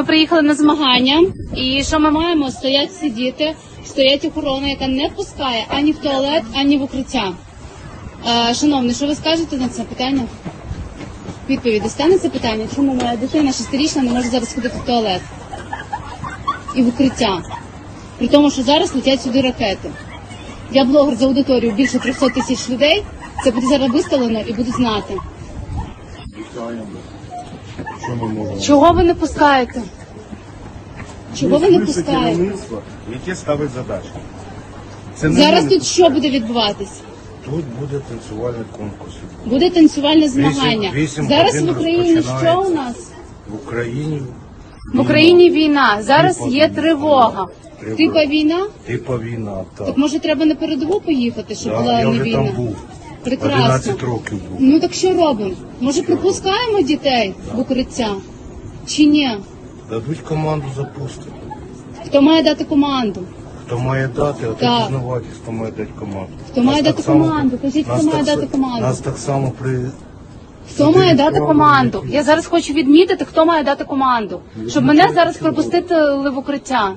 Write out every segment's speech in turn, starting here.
ми приїхали на змагання, і що ми маємо? Стоять всі діти, стоять охорона, яка не пускає ані в туалет, ані в укриття. Е, шановний, що ви скажете на це питання? Відповідь дасте на це питання, чому моя дитина шестирічна не може зараз ходити в туалет і в укриття? При тому, що зараз летять сюди ракети. Я блогер за аудиторію більше 300 тисяч людей. Це буде зараз виставлено і будуть знати. Що ми можемо? Чого ви не пускаєте? Чого ви не Вище пускаєте? керівництво, яке ставить задачі. Це не Зараз ми. тут що буде відбуватись? Тут буде танцювальний конкурс. Буде танцювальне змагання. вісім Зараз годин в Україні що розпочинається. у нас? В Україні В Україні війна. Зараз Типа є війна. тривога. Тривога. Типа війна? типа війна. Так, Так може треба на передову поїхати, щоб Да, була я не вже війна? там був. Прекрасно. 11 років був. Ну так що робимо? Може пропускаємо дітей в укриття? Чи ні? Дадуть команду запустити. Хто має дати команду? Хто має дати, а Так. ти дізнавати, хто має дати команду. Хто має дати команду? Кажіть, хто має дати команду? Нас так само при Хто має дати команду? Я зараз хочу відмітити, хто має дати команду, щоб мене зараз пропустили в укриття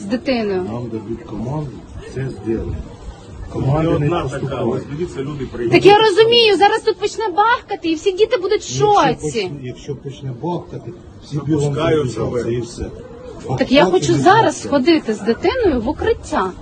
з дитиною. нам дадуть команду, це зробити. Не Команди не одна така, поступають. ось дивіться, люди. Так я розумію, зараз тут почне бахкати, і всі діти будуть в Якщо шоці. почне- Якщо почне бахкати, всі білом і все. Так я хочу не зараз бахкає. сходити з дитиною в укриття.